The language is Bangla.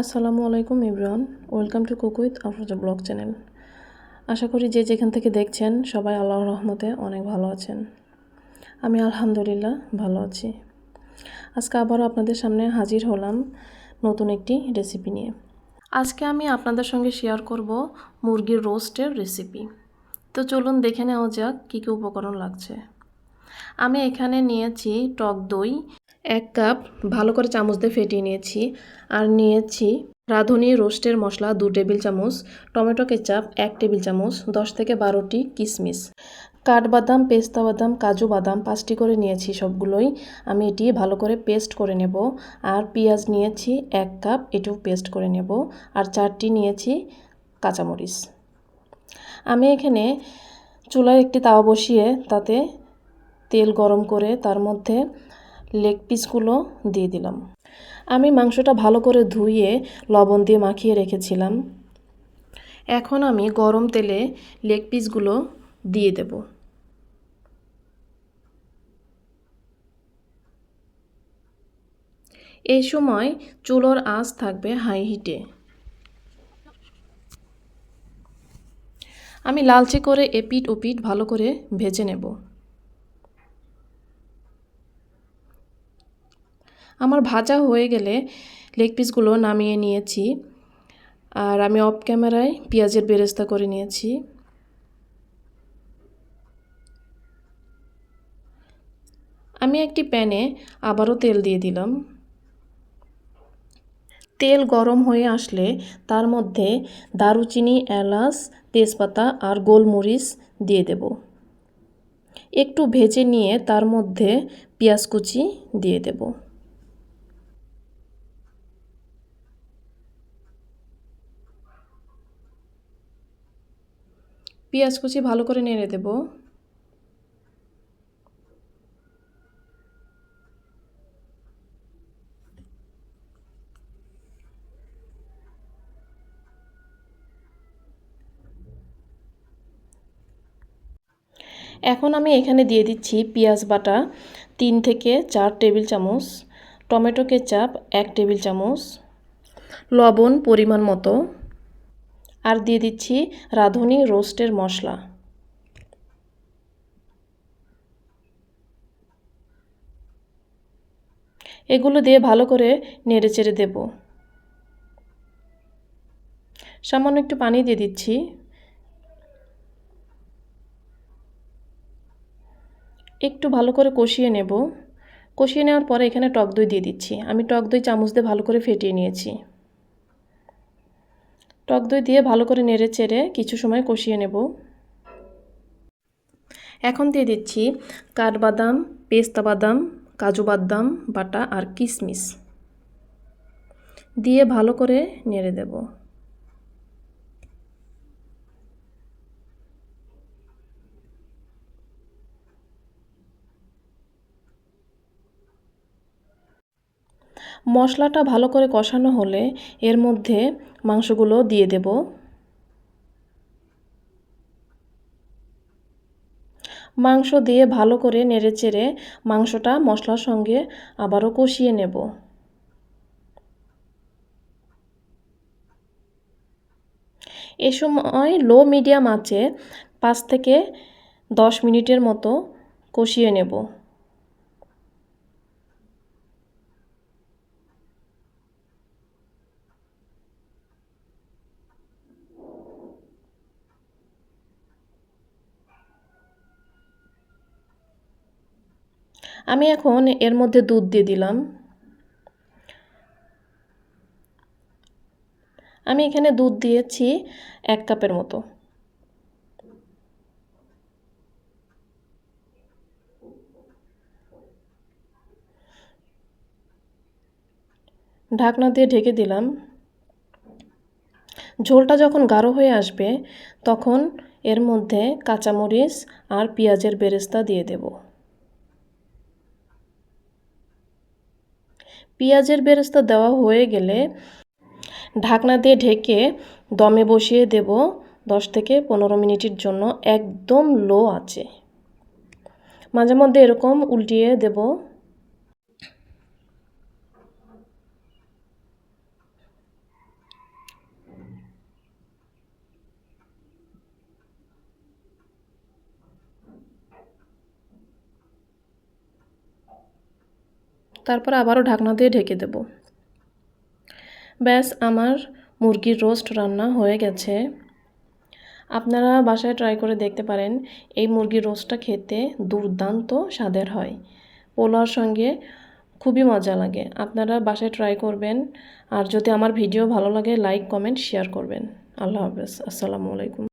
আসসালামু আলাইকুম Ibran welcome to cook with Afroza vlog channel. আশা করি যে যেখান থেকে দেখছেন, সবাই আল্লাহর রহমতে অনেক ভালো আছেন। আমি আলহামদুলিল্লাহ ভালো আছি। আজকে আবারও আপনাদের সামনে হাজির হলাম নতুন একটি রেসিপি নিয়ে। আজকে আমি আপনাদের সঙ্গে শেয়ার করব মুরগির রোস্টের রেসিপি তো চলুন দেখে নেওয়া যাক কী কী উপকরণ লাগছে। আমি এখানে নিয়েছি টক দই এক কাপ ভালো করে চামচ দিয়ে ফেটিয়ে নিয়েছি আর নিয়েছি রাঁধুনি রোস্টের মশলা দু টেবিল চামচ, টমেটো কেচাপ এক টেবিল চামচ, দশ থেকে বারোটি কিশমিশ, কাঠবাদাম, পেস্তা বাদাম, কাজু বাদাম পাঁচটি করে নিয়েছি সবগুলোই। আমি এটি ভালো করে পেস্ট করে নেব আর পেঁয়াজ নিয়েছি এক কাপ, এটিও পেস্ট করে নেব আর চারটি নিয়েছি কাঁচামরিচ। আমি এখানে চুলায় একটি তাওয়া বসিয়ে তাতে তেল গরম করে তার মধ্যে লেগ পিসগুলো দিয়ে দিলাম। আমি মাংসটা ভালো করে ধুয়ে লবণ দিয়ে মাখিয়ে রেখেছিলাম। এখন আমি গরম তেলে লেগ পিসগুলো দিয়ে দেব। এই সময় চুলোর আঁচ থাকবে হাই হিটে। আমি লালচে করে এপিট ওপিট ভালো করে ভেজে নেব। আমার ভাজা হয়ে গেলে লেগ পিসগুলো নামিয়ে নিয়েছি। আর আমি অফ ক্যামেরায় পেঁয়াজের বেরেস্তা করে নিয়েছি। আমি একটি প্যানে আবারও তেল দিয়ে দিলাম। তেল গরম হয়ে আসলে তার মধ্যে দারুচিনি, এলাচ, তেজপাতা আর গোলমরিচ দিয়ে দেব। একটু ভেজে নিয়ে তার মধ্যে পেঁয়াজ কুচি দিয়ে দেব। পেঁয়াজ কুচি ভালো করে নেড়ে দেব। এখন আমি এখানে দিয়ে দিচ্ছি পেঁয়াজ বাটা তিন থেকে চার টেবিল চামচ, টমেটো কেচাপ এক টেবিল চামচ, লবণ পরিমাণ মতো। আর দিয়ে দিচ্ছি রাঁধুনি রোস্টের মশলা। এগুলো দিয়ে ভালো করে নেড়ে চেড়ে দেব। সামান্য একটু পানি দিয়ে দিচ্ছি। একটু ভালো করে কষিয়ে নেব। কষিয়ে নেওয়ার পরে এখানে টক দই দিয়ে দিচ্ছি। আমি টক দই চামচ দিয়ে ভালো করে ফেটিয়ে নিয়েছি। টক দই দিয়ে ভালো করে নেড়ে চেড়ে কিছু সময় কষিয়ে নেব। এখন দিয়ে দিচ্ছি কাঠবাদাম, পেস্তা বাদাম, কাজু বাদাম, বাটা আর কিশমিশ। দিয়ে ভালো করে নেড়ে দেব। মশলাটা ভালো করে কষানো হলে এর মধ্যে মাংসগুলো দিয়ে দেব। মাংস দিয়ে ভালো করে নেড়েচেড়ে মাংসটা মশলার সঙ্গে আবারও কষিয়ে নেব। এ সময় লো মিডিয়াম আঁচে পাঁচ থেকে দশ মিনিটের মতো কষিয়ে নেব। আমি এখন এর মধ্যে দুধ দিয়ে দিলাম। আমি এখানে দুধ দিয়েছি এক কাপের মতো। ঢাকনা দিয়ে ঢেকে দিলাম। ঝোলটা যখন গাঢ় হয়ে আসবে, তখন এর মধ্যে কাঁচামরিচ আর পেঁয়াজের বেরেস্তা দিয়ে দেবো। পেঁয়াজের বেরেস্তা দেওয়া হয়ে গেলে ঢাকনা দিয়ে ঢেকে দমে বসিয়ে দেব দশ থেকে পনেরো মিনিটের জন্য, একদম লো আছে মাঝে মধ্যে এরকম উল্টিয়ে দেব। তারপর আবারও ঢাকনা দিয়ে ঢেকে দেব। ব্যাস, আমার মুরগির রোস্ট রান্না হয়ে গেছে। আপনারা বাসায় ট্রাই করে দেখতে পারেন, এই মুরগির রোস্টটা খেতে দুর্দান্ত স্বাদের হয়। পোলাওর সঙ্গে খুবই মজা লাগে। আপনারা বাসায় ট্রাই করবেন। আর যদি আমার ভিডিও ভালো লাগে, লাইক, কমেন্ট, শেয়ার করবেন। আল্লাহ হাফেজ। আসসালামু আলাইকুম।